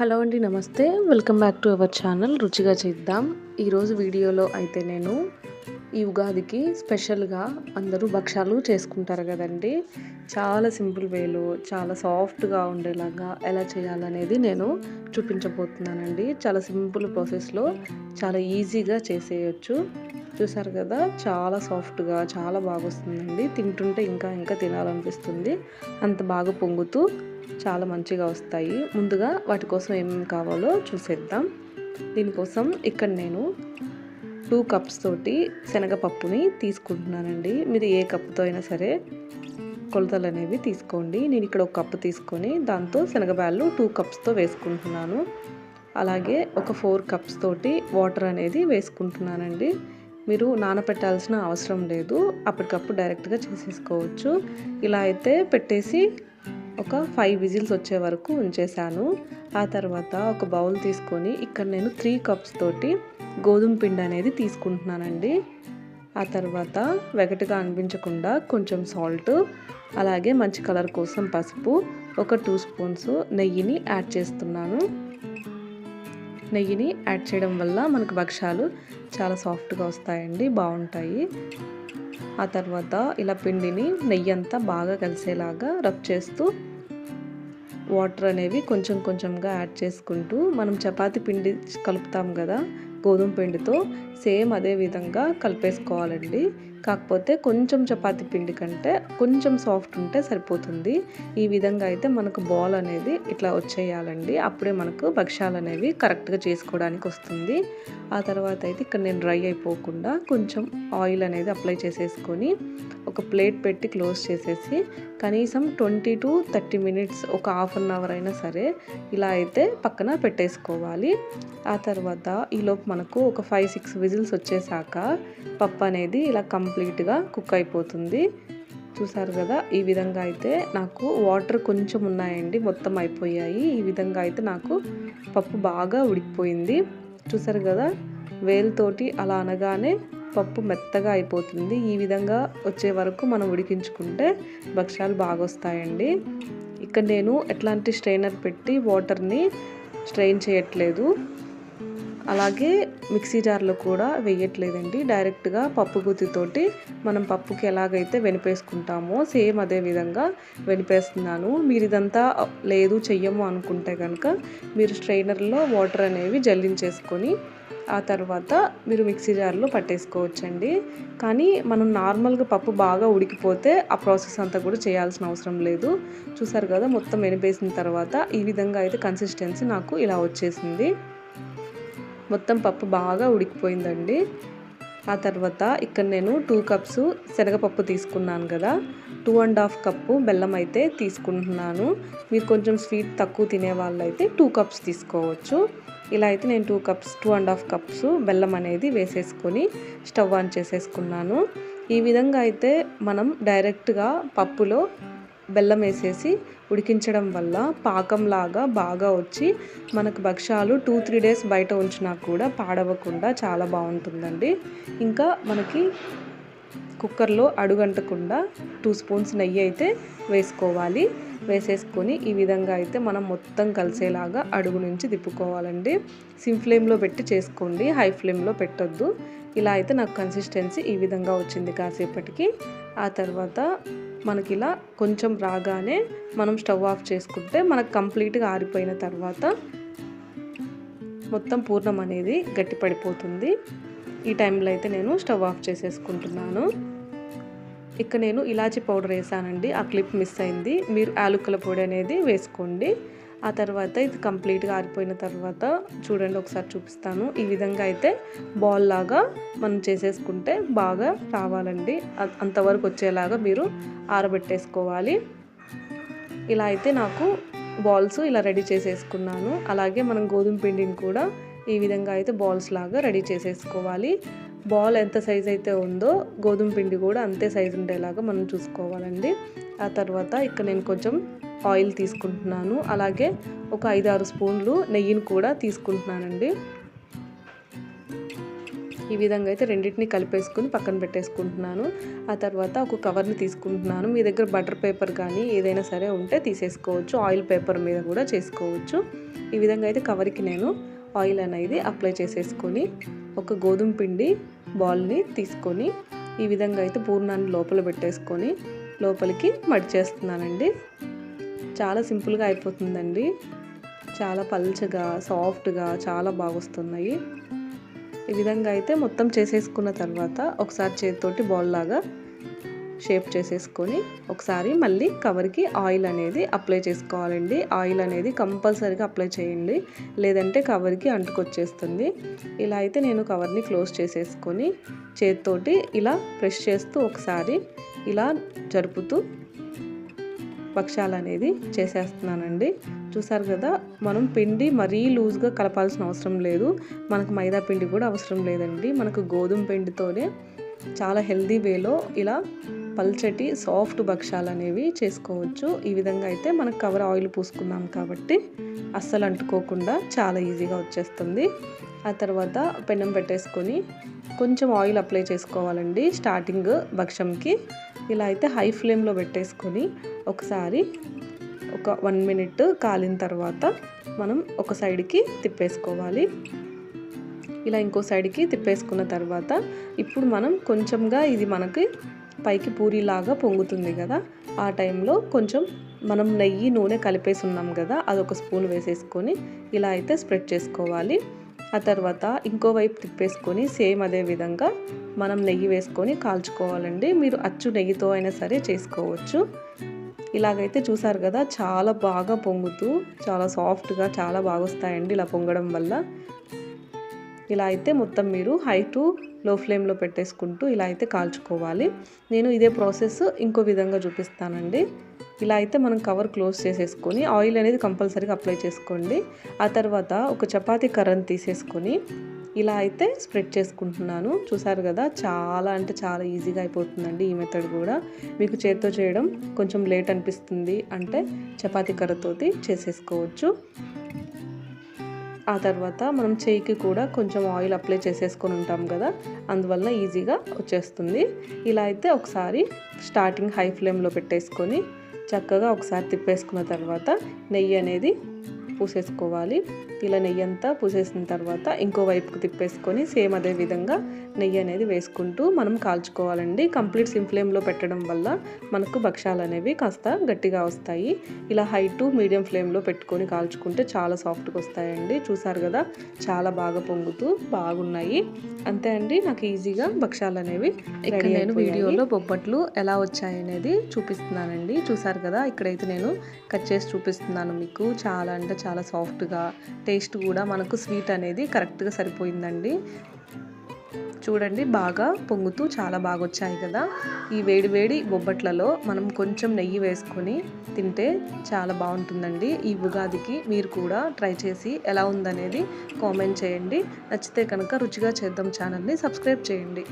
Hello అండి నమస్తే. Welcome back to our channel రుచిగా చేద్దాం. ఈరోజు వీడియోలో అయితే నేను ఈ ఉగాదికి స్పెషల్గా అందరూ భక్షాలు చేసుకుంటారు కదండి. చాలా సింపుల్ వేలో చాలా సాఫ్ట్గా ఉండేలాగా ఎలా చేయాలనేది నేను చూపించబోతున్నానండి. చాలా సింపుల్ ప్రాసెస్లో చాలా ఈజీగా చేసేయచ్చు. చూసారు కదా చాలా సాఫ్ట్గా చాలా బాగా వస్తుందండి తింటుంటే ఇంకా ఇంకా తినాలనిపిస్తుంది. అంత బాగా పొంగుతూ చాలా మంచిగా వస్తాయి. ముందుగా వాటి కోసం ఏమేమి కావాలో చూసేద్దాం. దీనికోసం ఇక్కడ నేను టూ కప్స్ తోటి శనగపప్పుని తీసుకుంటున్నానండి. మీరు ఏ కప్పుతో అయినా సరే కొలతలు అనేవి తీసుకోండి. నేను ఇక్కడ ఒక కప్పు తీసుకొని దాంతో శనగబ్యాళ్ళు టూ కప్స్తో వేసుకుంటున్నాను. అలాగే ఒక ఫోర్ కప్స్ తోటి వాటర్ అనేది వేసుకుంటున్నానండి. మీరు నానపెట్టాల్సిన అవసరం లేదు. అప్పటికప్పుడు డైరెక్ట్గా చేసేసుకోవచ్చు. ఇలా అయితే పెట్టేసి ఒక ఫైవ్ విజిల్స్ వచ్చే వరకు ఉంచేసాను ఆ తర్వాత ఒక బౌల్ తీసుకొని ఇక్కడ నేను త్రీ కప్స్ తోటి గోధుమ పిండి అనేది తీసుకుంటున్నానండి. ఆ తర్వాత వెగటగా అనిపించకుండా కొంచెం సాల్ట్ అలాగే మంచి కలర్ కోసం పసుపు ఒక టూ స్పూన్స్ నెయ్యిని యాడ్ చేస్తున్నాను. నెయ్యిని యాడ్ చేయడం వల్ల మనకు భక్ష్యాలు చాలా సాఫ్ట్గా వస్తాయండి బాగుంటాయి. ఆ తర్వాత ఇలా పిండిని నెయ్యి అంతా బాగా కలిసేలాగా రబ్ చేస్తూ వాటర్ అనేవి కొంచెం కొంచెంగా యాడ్ చేసుకుంటూ మనం చపాతి పిండి కలుపుతాం కదా గోధుమ పిండితో సేమ్ అదే విధంగా కలిపేసుకోవాలండి. కాకపోతే కొంచెం చపాతి పిండి కంటే కొంచెం సాఫ్ట్ ఉంటే సరిపోతుంది. ఈ విధంగా అయితే మనకు బాల్ అనేది ఇట్లా వచ్చేయాలండి. అప్పుడే మనకు భక్ష్యాలు అనేవి కరెక్ట్గా చేసుకోవడానికి వస్తుంది. ఆ తర్వాత అయితే ఇక్కడ నేను డ్రై అయిపోకుండా కొంచెం ఆయిల్ అనేది అప్లై చేసేసుకొని ఒక ప్లేట్ పెట్టి క్లోజ్ చేసేసి కనీసం ట్వంటీ టు థర్టీ మినిట్స్ ఒక హాఫ్ అన్ అవర్ అయినా సరే ఇలా అయితే పక్కన పెట్టేసుకోవాలి. ఆ తర్వాత ఈలోపు మనకు ఒక ఫైవ్ సిక్స్ విజిల్స్ వచ్చేసాక పప్పు అనేది ఇలా కంప్లీట్గా కుక్ అయిపోతుంది. చూసారు కదా ఈ విధంగా అయితే నాకు వాటర్ కొంచెం ఉన్నాయండి మొత్తం అయిపోయాయి. ఈ విధంగా అయితే నాకు పప్పు బాగా ఉడికిపోయింది. చూసారు కదా వేలుతోటి అలా అనగానే పప్పు మెత్తగా అయిపోతుంది. ఈ విధంగా వచ్చే వరకు మనం ఉడికించుకుంటే భక్ష్యాలు బాగా వస్తాయండి. ఇక్కడ నేను ఎట్లాంటి స్ట్రైనర్ పెట్టి వాటర్ని స్ట్రెయిన్ చేయట్లేదు. అలాగే మిక్సీ జార్లో కూడా వేయట్లేదండి. డైరెక్ట్గా పప్పు గుత్తితోటి మనం పప్పుకి ఎలాగైతే వెనిపేసుకుంటామో సేమ్ అదే విధంగా వెనిపేస్తున్నాను. మీరు ఇదంతా లేదు చెయ్యము అనుకుంటే కనుక మీరు స్ట్రైనర్లో వాటర్ అనేవి జల్లించేసుకొని ఆ తర్వాత మీరు మిక్సీ జార్లో పట్టేసుకోవచ్చండి. కానీ మనం నార్మల్గా పప్పు బాగా ఉడికిపోతే ఆ ప్రాసెస్ అంతా కూడా చేయాల్సిన అవసరం లేదు. చూసారు కదా మొత్తం వెనిపేసిన తర్వాత ఈ విధంగా అయితే కన్సిస్టెన్సీ నాకు ఇలా వచ్చేసింది. మొత్తం పప్పు బాగా ఉడికిపోయిందండి. ఆ తర్వాత ఇక్కడ నేను టూ కప్స్ శనగపప్పు తీసుకున్నాను కదా. టూ అండ్ హాఫ్ కప్పు బెల్లం అయితే తీసుకుంటున్నాను. మీరు కొంచెం స్వీట్ తక్కువ తినే వాళ్ళైతే టూ కప్స్ తీసుకోవచ్చు. ఇలా అయితే నేను two cups two and half cups బెల్లం అనేది వేసేసుకొని స్టవ్ ఆన్ చేసేసుకున్నాను. ఈ విధంగా అయితే మనం డైరెక్ట్గా పప్పులో బెల్లం వేసేసి ఉడికించడం వల్ల పాకంలాగా బాగా వచ్చి మనకు భక్ష్యాలు టూ త్రీ డేస్ బయట ఉంచినా కూడా పాడవకుండా చాలా బాగుంటుందండి. ఇంకా మనకి కుక్కర్లో అడుగంటకుండా టూ స్పూన్స్ నెయ్యి అయితే వేసుకోవాలి. వేసేసుకొని ఈ విధంగా అయితే మనం మొత్తం కలిసేలాగా అడుగు నుంచి తిప్పుకోవాలండి. సిమ్ ఫ్లేమ్లో పెట్టి చేసుకోండి హై ఫ్లేమ్లో పెట్టొద్దు. ఇలా అయితే నాకు కన్సిస్టెన్సీ ఈ విధంగా వచ్చింది కాసేపటికి. ఆ తర్వాత మనకి ఇలా కొంచెం రాగానే మనం స్టవ్ ఆఫ్ చేసుకుంటే మనకు కంప్లీట్గా ఆరిపోయిన తర్వాత మొత్తం పూర్ణం అనేది గట్టిపడిపోతుంది ఈ టైంలో అయితే నేను స్టవ్ ఆఫ్ చేసేసుకుంటున్నాను. ఇక నేను ఇలాచీ పౌడర్ వేసానండి. ఆ క్లిప్ మిస్ అయింది. మీరు యాలుక్కల పొడి అనేది వేసుకోండి. ఆ తర్వాత ఇది కంప్లీట్గా ఆరిపోయిన తర్వాత చూడండి ఒకసారి చూపిస్తాను. ఈ విధంగా అయితే బాల్ లాగా మనం చేసేసుకుంటే బాగా రావాలండి. అంతవరకు వచ్చేలాగా మీరు ఆరబెట్టేసుకోవాలి. ఇలా అయితే నాకు బాల్స్ ఇలా రెడీ చేసేసుకున్నాను. అలాగే మనం గోధుమ పిండిని కూడా ఈ విధంగా అయితే బాల్స్ లాగా రెడీ చేసేసుకోవాలి. బాల్ ఎంత సైజ్ అయితే ఉందో గోధుమ పిండి కూడా అంతే సైజు ఉండేలాగా మనం చూసుకోవాలండి. ఆ తర్వాత ఇక్కడ నేను కొంచెం ఆయిల్ తీసుకుంటున్నాను. అలాగే ఒక ఐదు ఆరు స్పూన్లు నెయ్యిని కూడా తీసుకుంటున్నానండి. ఈ విధంగా అయితే రెండింటిని కలిపేసుకుని పక్కన పెట్టేసుకుంటున్నాను. ఆ తర్వాత ఒక కవర్ని తీసుకుంటున్నాను. మీ దగ్గర బటర్ పేపర్ కానీ ఏదైనా సరే ఉంటే తీసేసుకోవచ్చు. ఆయిల్ పేపర్ మీద కూడా చేసుకోవచ్చు. ఈ విధంగా అయితే కవర్కి నేను ఆయిల్ అనేది అప్లై చేసేసుకొని ఒక గోధుమ పిండి బాల్ని తీసుకొని ఈ విధంగా అయితే పూర్ణాన్ని లోపల పెట్టేసుకొని లోపలికి మడిచేస్తున్నానండి. చాలా సింపుల్గా అయిపోతుందండి. చాలా పల్చగా సాఫ్ట్గా చాలా బాగా వస్తున్నాయి ఈ విధంగా అయితే మొత్తం చేసేసుకున్న తర్వాత ఒకసారి చేతితోటి బాల్ లాగా షేప్ చేసేసుకొని ఒకసారి మళ్ళీ కవర్కి ఆయిల్ అనేది అప్లై చేసుకోవాలండి. ఆయిల్ అనేది కంపల్సరీగా అప్లై చేయండి. లేదంటే కవర్కి అంటుకొచ్చేస్తుంది. ఇలా అయితే నేను కవర్ని క్లోజ్ చేసేసుకొని చేతితోటి ఇలా ప్రెస్ చేస్తూ ఒకసారి ఇలా జరుపుతూ భక్ష్యాలు అనేది చేసేస్తున్నానండి. చూసారు కదా మనం పిండి మరీ లూజ్గా కలపాల్సిన అవసరం లేదు. మనకు మైదా పిండి కూడా అవసరం లేదండి. మనకు గోధుమ పిండితోనే చాలా హెల్దీ వేలో ఇలా పల్చటి సాఫ్ట్ భక్ష్యాలు అనేవి చేసుకోవచ్చు. ఈ విధంగా అయితే మనకు కవర్ ఆయిల్ పూసుకున్నాం కాబట్టి అస్సలు అంటుకోకుండా చాలా ఈజీగా వచ్చేస్తుంది. ఆ తర్వాత పెనం పెట్టేసుకొని కొంచెం ఆయిల్ అప్లై చేసుకోవాలండి. స్టార్టింగ్ భక్ష్యంకి. ఇలా అయితే హై ఫ్లేమ్లో పెట్టేసుకొని ఒకసారి ఒక వన్ మినిట్ కాలిన తర్వాత మనం ఒక సైడ్కి తిప్పేసుకోవాలి. ఇలా ఇంకో సైడ్కి తిప్పేసుకున్న తర్వాత ఇప్పుడు మనం కొంచెంగా ఇది మనకి పైకి పూరిలాగా పొంగుతుంది కదా. ఆ టైంలో కొంచెం మనం నెయ్యి నూనె కలిపేసి ఉన్నాం కదా అదొక స్పూన్ వేసేసుకొని ఇలా అయితే స్ప్రెడ్ చేసుకోవాలి. ఆ తర్వాత ఇంకో వైపు తిప్పేసుకొని సేమ్ అదే విధంగా మనం నెయ్యి వేసుకొని కాల్చుకోవాలండి. మీరు అచ్చు నెయ్యితో అయినా సరే చేసుకోవచ్చు. ఇలాగైతే చూసారు కదా చాలా బాగా పొంగుతూ చాలా సాఫ్ట్గా చాలా బాగా వస్తాయండి ఇలా పొంగడం వల్ల. ఇలా అయితే మొత్తం మీరు హై టు లో ఫ్లేమ్లో పెట్టేసుకుంటూ ఇలా అయితే కాల్చుకోవాలి. నేను ఇదే ప్రాసెస్ ఇంకో విధంగా చూపిస్తానండి. ఇలా అయితే మనం కవర్ క్లోజ్ చేసేసుకొని ఆయిల్ అనేది కంపల్సరీగా అప్లై చేసుకోండి. ఆ తర్వాత ఒక చపాతీ కర్రను తీసేసుకొని ఇలా అయితే స్ప్రెడ్ చేసుకుంటున్నాను. చూసారు కదా చాలా అంటే చాలా ఈజీగా అయిపోతుందండి ఈ మెథడ్ కూడా. మీకు చేత్తో చేయడం కొంచెం లేట్ అనిపిస్తుంది అంటే చపాతీ కర్రతోటి చేసేసుకోవచ్చు. ఆ తర్వాత మనం చేయికి కూడా కొంచెం ఆయిల్ అప్లై చేసేసుకొని ఉంటాం కదా అందువల్ల ఈజీగా వచ్చేస్తుంది. ఇలా అయితే ఒకసారి స్టార్టింగ్ హై ఫ్లేమ్లో పెట్టేసుకొని చక్కగా ఒకసారి తిప్పేసుకున్న తర్వాత నెయ్యి అనేది పూసేసుకోవాలి. ఇలా నెయ్యి అంతా పూసేసిన తర్వాత ఇంకో వైపుకు తిప్పేసుకొని సేమ్ అదే విధంగా నెయ్యి అనేది వేసుకుంటూ మనం కాల్చుకోవాలండి. కంప్లీట్ సిమ్ ఫ్లేమ్లో పెట్టడం వల్ల మనకు భక్ష్యాలు అనేవి కాస్త గట్టిగా వస్తాయి. ఇలా హై టు మీడియం ఫ్లేమ్లో పెట్టుకొని కాల్చుకుంటే చాలా సాఫ్ట్గా వస్తాయండి. చూసారు కదా చాలా బాగా పొంగుతూ బాగున్నాయి. అంతే అండి నాకు ఈజీగా భక్ష్యాలు అనేవి ఇక్కడ నేను వీడియోలో బొబ్బట్లు ఎలా వచ్చాయనేది చూపిస్తున్నానండి. చూసారు కదా ఇక్కడైతే నేను కట్ చేసి చూపిస్తున్నాను మీకు. చాలా అంటే చాలా చాలా సాఫ్ట్గా టేస్ట్ కూడా మనకు స్వీట్ అనేది కరెక్ట్గా సరిపోయిందండి. చూడండి బాగా పొంగుతూ చాలా బాగా వచ్చాయి కదా. ఈ వేడి వేడి బొబ్బట్లలో మనం కొంచెం నెయ్యి వేసుకొని తింటే చాలా బాగుంటుందండి. ఈ ఉగాదికి మీరు కూడా ట్రై చేసి ఎలా ఉందనేది కామెంట్ చేయండి. నచ్చితే కనుక రుచిగా చేద్దాం ఛానల్ని సబ్స్క్రైబ్ చేయండి.